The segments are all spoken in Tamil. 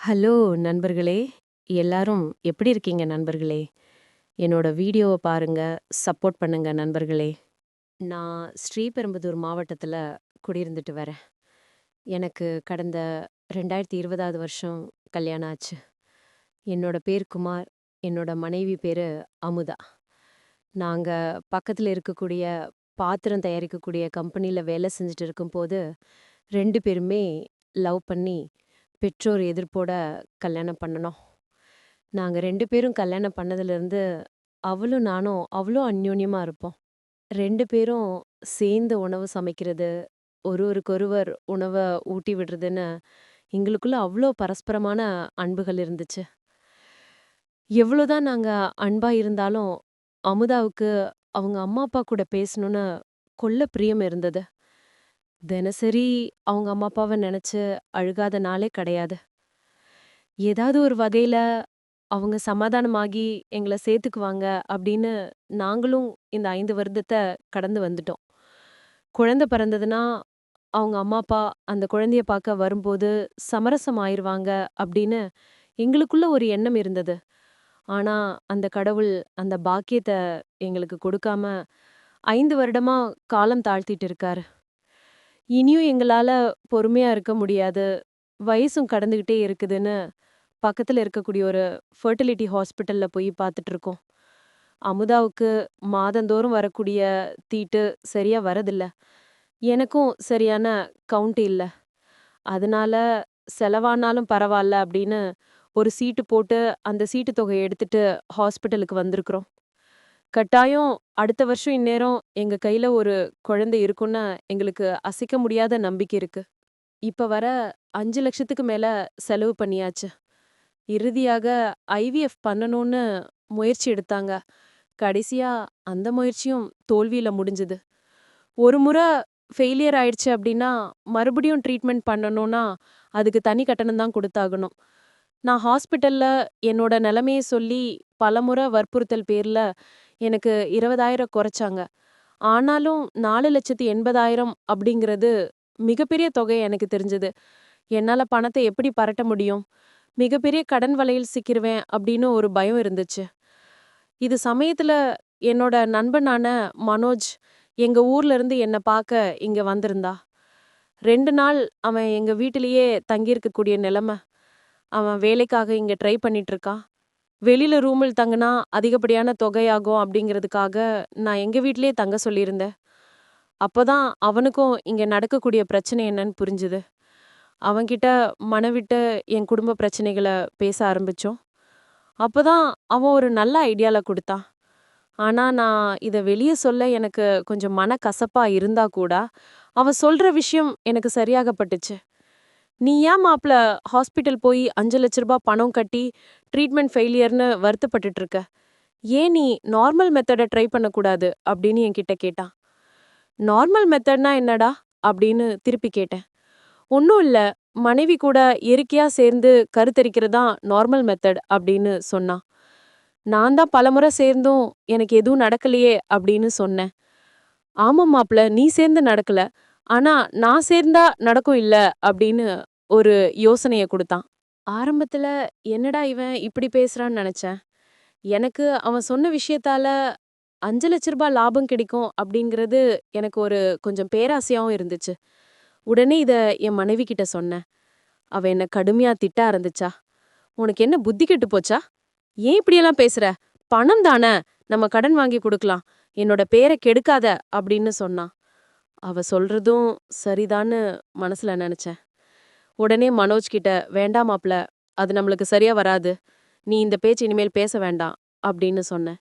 ஹலோ நண்பர்களே! எல்லாரும் எப்படி இருக்கீங்க நண்பர்களே? என்னோட வீடியோவை பாருங்க, சப்போர்ட் பண்ணுங்க நண்பர்களே. நான் ஸ்ரீபெரும்புதூர் மாவட்டத்தில் குடியிருந்துட்டு வரேன். எனக்கு கடந்த 2020வது வருஷம் கல்யாணம் ஆச்சு. என்னோட பேர் குமார். என்னோட மனைவி பேர் அமுதா. நாங்கள் பக்கத்தில் இருக்கக்கூடிய பாத்திரம் தயாரிக்கக்கூடிய கம்பெனியில் வேலை செஞ்சுட்டு இருக்கும்போது, ரெண்டு பேருமே லவ் பண்ணி, பெற்றோர் எதிர்ப்போட கல்யாணம் பண்ணுனோம். நாங்க 2 பேரும் கல்யாணம் பண்ணதிலிருந்து, அவளும் நானும் அவ்ளோ அந்யோன்யமா இருப்போம். 2 பேரும் சேர்ந்து உணவு சமைக்கிறது, ஒருவருக்கொருவர் உணவ ஊட்டி விடுறதுன்னு, எங்களுக்குள்ள அவ்ளோ பரஸ்பரமான அன்புகள் இருந்துச்சு. எவ்வளோதான் நாங்க அன்பா இருந்தாலும், அமுதாவுக்கு அவங்க அம்மா, அப்பா கூட பேசணும்னு கொள்ள பிரியம் இருந்தது. தினசரி அவங்க அம்மா, அப்பாவை நினச்சி அழுகாத நாளே கிடையாது. ஏதாவது ஒரு வகையில் அவங்க சமாதானமாகி எங்களை சேர்த்துக்குவாங்க அப்படின்னு நாங்களும் இந்த ஐந்து வருடத்தை கடந்து வந்துட்டோம். குழந்தை பிறந்ததுன்னா, அவங்க அம்மா, அப்பா அந்த குழந்தைய பார்க்க வரும்போது சமரசம் ஆயிடுவாங்க அப்படின்னு எங்களுக்குள்ள ஒரு எண்ணம் இருந்தது. ஆனால் அந்த கடவுள் அந்த பாக்கியத்தை எங்களுக்கு கொடுக்காம ஐந்து வருடமாக காலம் தாழ்த்திட்டு இருக்காரு. இனியும் எங்களால பொறுமையா இருக்க முடியாது. வயசும் கடந்துகிட்டே இருக்குதுன்னு, பக்கத்துல இருக்கக்கூடிய ஒரு ஃபர்டிலிட்டி ஹாஸ்பிட்டல்ல போய் பார்த்துட்டு இருக்கோம். அமுதாவுக்கு மாதந்தோறும் வரக்கூடிய தீட்டு சரியா வரதில்ல. எனக்கும் சரியான கவுண்ட் இல்லை அதனால செலவானாலும் பரவாயில்ல அப்படின்னு ஒரு சீட்டு போட்டு, அந்த சீட்டு தொகையை எடுத்துட்டு ஹாஸ்பிட்டலுக்கு வந்திருக்கிறோம். கட்டாயம் அடுத்த வருஷம் இந்நேரம் எங்க கையில ஒரு குழந்தை இருக்கும்னு எங்களுக்கு அசைக்க முடியாத நம்பிக்கை இருக்கு. இப்ப வர 5,00,000த்துக்கு மேல செலவு பண்ணியாச்சு. இறுதியாக ஐவிஎஃப் பண்ணணும்னு முயற்சி எடுத்தாங்க. கடைசியா அந்த முயற்சியும் தோல்வியில முடிஞ்சது. ஒரு முறை ஃபெயிலியர் ஆயிடுச்சு அப்படின்னா, மறுபடியும் ட்ரீட்மெண்ட் பண்ணணும்னா, அதுக்கு தனி கட்டணம் தான் கொடுத்தாகணும் நான் ஹாஸ்பிட்டலில் என்னோட நிலைமையை சொல்லி பலமுறை வற்புறுத்தல் பேரில் எனக்கு 20,000 குறைச்சாங்க. ஆனாலும் 4,80,000 அப்படிங்கிறது மிகப்பெரிய தொகை எனக்கு தெரிஞ்சது. என்னால் பணத்தை எப்படி பரட்ட முடியும்? மிகப்பெரிய கடன் வலையில் சிக்கிருவேன் அப்படின்னு ஒரு பயம் இருந்துச்சு. இது சமயத்தில் என்னோட நண்பனான மனோஜ் எங்கள் ஊர்லேருந்து என்னை பார்க்க இங்கே வந்திருந்தா. ரெண்டு நாள் அவன் எங்கள் வீட்டிலேயே தங்கியிருக்கக்கூடிய நிலமை அவன் வேலைக்காக இங்கே ட்ரை பண்ணிகிட்ருக்கான் வெளியில ரூமில் தங்குனா அதிகப்படியான தொகையாகும் அப்படிங்கிறதுக்காக நான் எங்க வீட்டிலேயே தங்க சொல்லியிருந்தேன். அப்பதான் அவனுக்கும் இங்க நடக்கக்கூடிய பிரச்சனை என்னன்னு புரிஞ்சுது. அவன்கிட்ட மனவிட்டு என் குடும்ப பிரச்சனைகளை பேச ஆரம்பித்தோம் அப்போ தான் அவன் ஒரு நல்ல ஐடியாவில் கொடுத்தான் ஆனால் நான் இதை வெளியே சொல்ல எனக்கு கொஞ்சம் மன கசப்பாக இருந்தால் கூட, அவன் சொல்கிற விஷயம் எனக்கு சரியாகப்பட்டுச்சு "நீ ஏன் மாப்பிள ஹாஸ்பிட்டல் போய் அஞ்சு லட்ச ரூபாய் பணம் கட்டி ட்ரீட்மெண்ட் ஃபெயிலியர்னு வருத்தப்பட்டுட்டு இருக்க? ஏன் நீ நார்மல் மெத்தடை ட்ரை பண்ணக்கூடாது?" அப்படின்னு என்கிட்ட கேட்டான். "நார்மல் மெத்தட்னா என்னடா?" அப்படின்னு திருப்பி கேட்டேன். ஒன்றும் இல்லை மனைவி கூட இயற்கையாக சேர்ந்து கருத்தரிக்கிறது தான் நார்மல் மெத்தட்" அப்படின்னு சொன்னான். நான் தான் பலமுறை சேர்ந்தும் எனக்கு எதுவும் நடக்கலையே அப்படின்னு சொன்னேன். ஆமாம் மாப்பிள்ள நீ சேர்ந்து நடக்கல. ஆனால் நான் சேர்ந்தா நடக்கும் இல்லை அப்படின்னு ஒரு யோசனையை கொடுத்தான் ஆரம்பத்தில் என்னடா இவன் இப்படி பேசுகிறான்னு நினச்சேன் எனக்கு அவன் சொன்ன விஷயத்தால 5,00,000 ரூபாய் லாபம் கிடைக்கும் அப்படிங்கிறது எனக்கு ஒரு கொஞ்சம் பேராசையாகவும் இருந்துச்சு. உடனே இதை என் மனைவி கிட்ட சொன்னேன். அவள் என்னை கடுமையாக திட்ட ஆரம்பிச்சா. "உனக்கு என்ன புத்தி கெட்டு போச்சா? ஏன் இப்படியெல்லாம் பேசுகிற பணம் தானே நம்ம கடன் வாங்கி கொடுக்கலாம் என்னோட பேரை கெடுக்காத" அப்படின்னு சொன்னான் அவ சொல்றதும் சரிதான்னு மனசுல நினைச்சேன் உடனே மனோஜ் கிட்ட "வேண்டாம் மாப்ள. அது நம்மளுக்கு சரியா வராது. நீ இந்த பேச்சு இனிமேல் பேச வேண்டாம்" அப்படின்னு சொன்னேன்.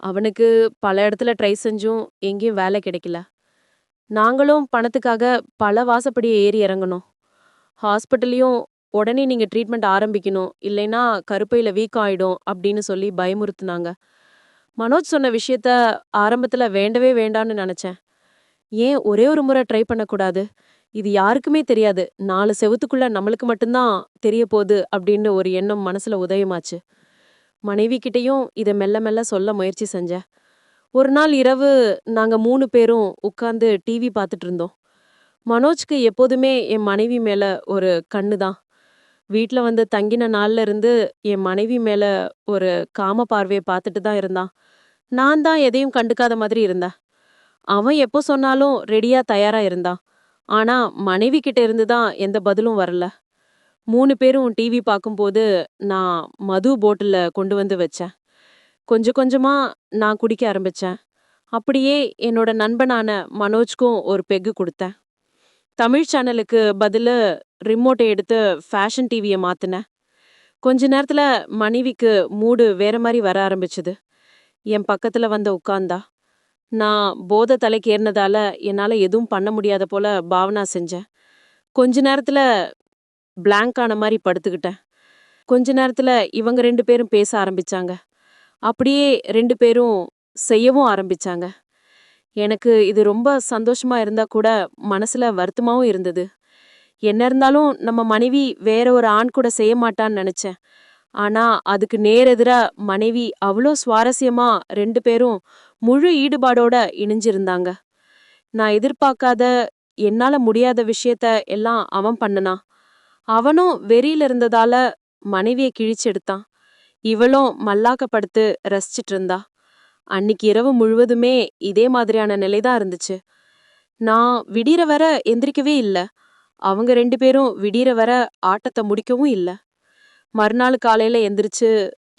அவனுக்கு பல இடத்துல ட்ரை செஞ்சும் எங்கேயும் வேலை கிடைக்கல. நாங்களும் பணத்துக்காக பல வாசப்படியை ஏறி இறங்குனோம். ஹாஸ்பிட்டல்லையும் "உடனே நீங்கள் ட்ரீட்மெண்ட் ஆரம்பிக்கணும். இல்லைன்னா கருப்பையில் வீக்கம் ஆகிடும் அப்படின்னு சொல்லி பயமுறுத்துனாங்க. மனோஜ் சொன்ன விஷயத்த ஆரம்பத்தில் வேண்டவே வேண்டான்னு நினச்சேன் ஏன் ஒரே ஒரு முறை ட்ரை பண்ணக்கூடாது? இது யாருக்குமே தெரியாது. நாலு செவத்துக்குள்ள நம்மளுக்கு மட்டும்தான் தெரிய தெரியப்போது அப்படின்னு ஒரு எண்ணம் மனசுல உதயமாச்சு. மனைவி கிட்டேயும் இதை மெல்ல மெல்ல சொல்ல முயற்சி செஞ்சேன். ஒரு நாள் இரவு நாங்கள் மூணு பேரும் உட்காந்து டிவி பார்த்துட்டு இருந்தோம். மனோஜ்க்கு எப்போதுமே என் மனைவி மேலே ஒரு கண்ணு தான். வீட்டில் வந்து தங்கின நாள்ல இருந்து என் மனைவி மேலே ஒரு காம பார்வையை பார்த்துட்டு தான் இருந்தான். நான் தான் எதையும் கண்டுக்காத மாதிரி இருந்தேன். அவன் எப்போ சொன்னாலும் ரெடியாக தயாராக இருந்தான். ஆனா மனைவி கிட்ட இருந்து தான் எந்த பதிலும் வரல. மூணு பேரும் டிவி பார்க்கும்போது நான் மது போட்டில் கொண்டு வந்து வச்சேன். கொஞ்சம் கொஞ்சமாக நான் குடிக்க ஆரம்பித்தேன் அப்படியே என்னோட நண்பனான மனோஜ்க்கும் ஒரு பெக்கு கொடுத்தேன் தமிழ் சேனலுக்கு பதில் ரிமோட்டை எடுத்து ஃபேஷன் டிவியை மாற்றினேன் கொஞ்ச நேரத்தில் மனைவிக்கு மூடு வேற மாதிரி வர ஆரம்பிச்சுது. என் பக்கத்தில் வந்த உட்காந்தா நான் போதை தலைக்கு ஏறினதால என்னால் எதுவும் பண்ண முடியாத போல பாவனா செஞ்சேன். கொஞ்ச நேரத்தில் பிளாங்க் ஆன மாதிரி படுத்துக்கிட்டேன். கொஞ்ச நேரத்தில் இவங்க ரெண்டு பேரும் பேச ஆரம்பிச்சாங்க. அப்படியே ரெண்டு பேரும் செய்யவும் ஆரம்பிச்சாங்க. எனக்கு இது ரொம்ப சந்தோஷமாக இருந்தால் கூட மனசில் வருத்தமாகவும் இருந்தது. என்ன இருந்தாலும் நம்ம மனைவி வேற ஒரு ஆண் கூட செய்ய மாட்டான்னு நினச்சேன் ஆனா அதுக்கு நேரெதிரா மனைவி அவ்வளோ சுவாரஸ்யமா ரெண்டு பேரும் முழு ஈடுபாடோட இணைஞ்சிருந்தாங்க. நான் எதிர்பார்க்காத, என்னால முடியாத விஷயத்த எல்லாம் அவன் பண்ணுனான். அவனும் வெறியில இருந்ததால மனைவியை கிழிச்சு எடுத்தான். இவளும் மல்லாக்கப்படுத்து ரசிச்சிட்டு இருந்தா. அன்னைக்கு இரவு முழுவதுமே இதே மாதிரியான நிலை தான் இருந்துச்சு. நான் விடிற வர எந்திரிக்கவே இல்லை அவங்க ரெண்டு பேரும் விடிற வர ஆட்டத்தை முடிக்கவும் இல்லை மறுநாள் காலையில் எந்திரிச்சு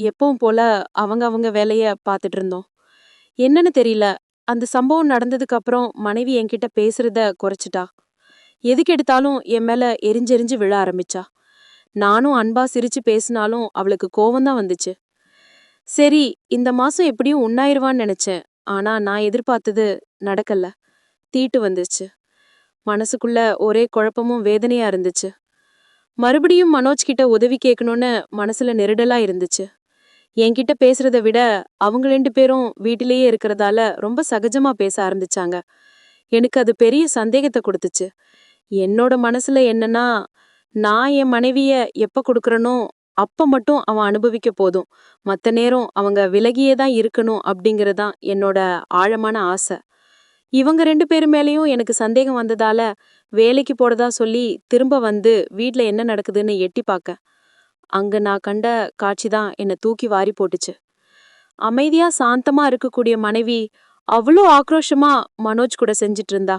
எப்பவும் போல் அவங்க அவங்க வேலையை பார்த்துட்டு இருந்தோம். என்னன்னு தெரியல. அந்த சம்பவம் நடந்ததுக்கப்புறம் மனைவி என்கிட்ட பேசுகிறத குறைச்சிட்டா எதுக்கு எடுத்தாலும் என் மேலே எரிஞ்செரிஞ்சு விழ ஆரம்பிச்சா. நானும் அன்பா சிரிச்சு பேசினாலும் அவளுக்கு கோவம் தான் வந்துச்சு. சரி இந்த மாதம் எப்படியும் உண்ணாயிருவான்னு நினச்சேன் ஆனால் நான் எதிர்பார்த்தது நடக்கல. தீட்டு வந்துச்சு. மனசுக்குள்ள ஒரே குழப்பமும் வேதனையாக இருந்துச்சு. மறுபடியும் மனோஜ் கிட்ட உதவி கேட்கணும்னு மனசுல நெருடலா இருந்துச்சு. என்கிட்ட பேசுறத விட அவங்க ரெண்டு பேரும் வீட்டிலேயே இருக்கிறதால ரொம்ப சகஜமா பேச ஆரம்பிச்சாங்க. எனக்கு அது பெரிய சந்தேகத்தை கொடுத்துச்சு என்னோட மனசுல என்னன்னா, நான் என் மனைவிய எப்ப கொடுக்குறனோ அப்ப மட்டும் அவன் அனுபவிக்க போதும். மற்ற நேரம் அவங்க விலகியே தான் இருக்கணும் அப்படிங்கறது தான் என்னோட ஆழமான ஆசை. இவங்க ரெண்டு பேரு மேலேயும் எனக்கு சந்தேகம் வந்ததால வேலைக்கு போறதா சொல்லி திரும்ப வந்து வீட்டில் என்ன நடக்குதுன்னு எட்டி பார்க்க. அங்க நான் கண்ட காட்சி தான் என்னை தூக்கி வாரி போட்டுச்சு. அமைதியா சாந்தமா இருக்கக்கூடிய மனைவி அவ்வளோ ஆக்ரோஷமா மனோஜ் கூட செஞ்சுட்டு இருந்தா.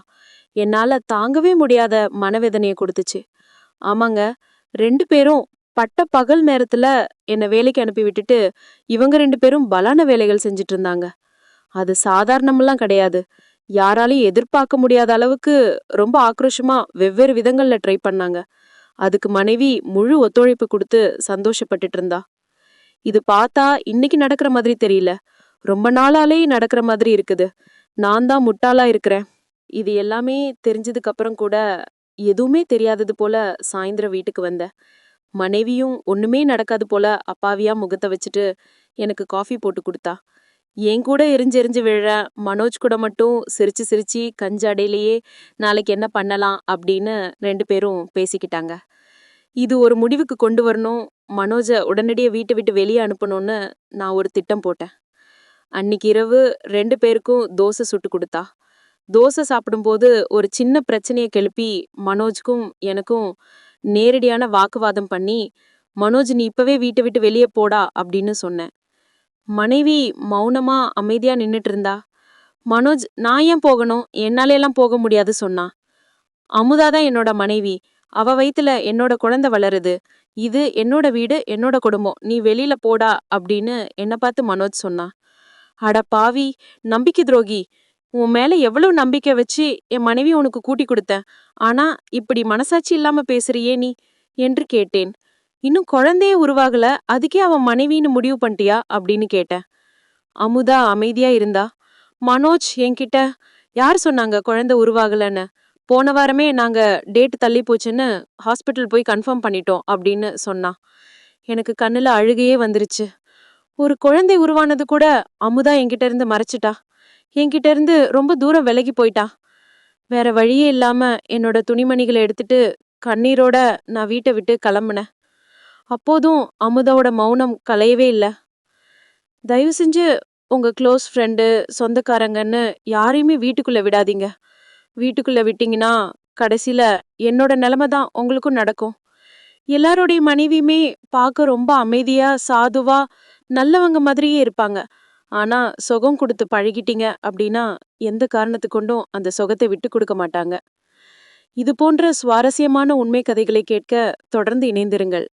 என்னால தாங்கவே முடியாத மனவேதனையை கொடுத்துச்சு ஆமாங்க ரெண்டு பேரும் பட்ட பகல் நேரத்துல என்னை வேலைக்கு அனுப்பி விட்டுட்டு இவங்க ரெண்டு பேரும் பலான வேலைகள் செஞ்சுட்டு இருந்தாங்க. அது சாதாரணமெல்லாம் கிடையாது. யாராலையும் எதிர்பார்க்க முடியாத அளவுக்கு ரொம்ப ஆக்ரோஷமாக வெவ்வேறு விதங்களில் ட்ரை பண்ணாங்க. அதுக்கு மனைவி முழு ஒத்துழைப்பு கொடுத்து சந்தோஷப்பட்டுட்டு இருந்தா. இது பார்த்தா இன்னைக்கு நடக்கிற மாதிரி தெரியல. ரொம்ப நாளாலே நடக்கிற மாதிரி இருக்குது. நான் தான் முட்டாளா இருக்கிறேன். இது எல்லாமே தெரிஞ்சதுக்கு அப்புறம் கூட எதுவுமே தெரியாதது போல சாயந்தரம் வீட்டுக்கு வந்தேன். மனைவியும் ஒண்ணுமே நடக்காது போல அப்பாவியா முகத்தை வச்சுட்டு எனக்கு காஃபி போட்டு கொடுத்தா என் கூட எரிஞ்செரிஞ்சு விழற மனோஜ் கூட மட்டும் சிரிச்சு சிரிச்சு கஞ்சடையிலேயே நாளைக்கு என்ன பண்ணலாம் அப்படின்னு ரெண்டு பேரும் பேசிக்கிட்டாங்க. இது ஒரு முடிவுக்கு கொண்டு வரணும். மனோஜை உடனடியே வீட்டை விட்டு வெளியே அனுப்பணும்னு நான் ஒரு திட்டம் போட்டேன். அன்னைக்கு இரவு ரெண்டு பேருக்கும் தோசை சுட்டு கொடுத்தா தோசை சாப்பிடும்போது ஒரு சின்ன பிரச்சனையை கிளப்பி மனோஜ்க்கும் எனக்கும் நேரடியான வாக்குவாதம் பண்ணி, மனோஜ் நீ இப்பவே வீட்டை விட்டு வெளியே போடா அப்படின்னு சொன்னேன். மனைவி மௌனமா அமைதியா நின்றுட்டு இருந்தா. மனோஜ் நான் ஏன் போகணும்? என்னாலேலாம் எல்லாம் போக முடியாது சொன்னா. அமுதா தான் என்னோட மனைவி. அவ வயித்துல என்னோட குழந்தை வளருது. இது என்னோட வீடு, என்னோட குடும்பம். நீ வெளியில போடா அப்படின்னு என்னை பார்த்து மனோஜ் சொன்னான். அட பாவி! நம்பிக்கை துரோகி! உன் மேல எவ்வளவு நம்பிக்கை வச்சு என் மனைவி உனக்கு கூட்டி கொடுத்தேன் ஆனா இப்படி மனசாட்சி இல்லாம பேசுறியே நீ? என்று கேட்டேன். இன்னும் குழந்தையே உருவாகல. அதுக்கே அவன் மனைவின்னு முடிவு பண்ணிட்டியா? அப்படின்னு கேட்டேன். அமுதா அமைதியா இருந்தா. மனோஜ் என்கிட்ட யார் சொன்னாங்க குழந்தை உருவாகலன்னு? போன வாரமே நாங்க டேட் தள்ளி போச்சுன்னு ஹாஸ்பிட்டல் போய் கன்ஃபார்ம் பண்ணிட்டோம் அப்படின்னு சொன்னான் எனக்கு கண்ணுல அழுகையே வந்துருச்சு. ஒரு குழந்தை உருவானது கூட அமுதா என்கிட்ட இருந்து மறைச்சிட்டா. என்கிட்ட இருந்து ரொம்ப தூரம் விலகி போயிட்டா. வேற வழியே இல்லாம என்னோட துணிமணிகளை எடுத்துட்டு கண்ணீரோட நான் வீட்டை விட்டு கிளம்புனேன். அப்போதும் அமுதாவோட மௌனம் கலையவே இல்லை தயவு செஞ்சு உங்கள் க்ளோஸ் ஃப்ரெண்டு, சொந்தக்காரங்கன்னு யாரையுமே வீட்டுக்குள்ளே விடாதீங்க. வீட்டுக்குள்ளே விட்டிங்கன்னா கடைசியில் என்னோட நிலமை தான் உங்களுக்கும் நடக்கும். எல்லாருடைய மனைவியுமே பார்க்க ரொம்ப அமைதியாக சாதுவாக நல்லவங்க மாதிரியே இருப்பாங்க. ஆனால் சுகம் கொடுத்து பழகிட்டீங்க அப்படின்னா, எந்த காரணத்து கொண்டும் அந்த சுகத்தை விட்டு கொடுக்க மாட்டாங்க. இது போன்ற சுவாரஸ்யமான உண்மை கதைகளை கேட்க தொடர்ந்து இணைந்திருங்கள்.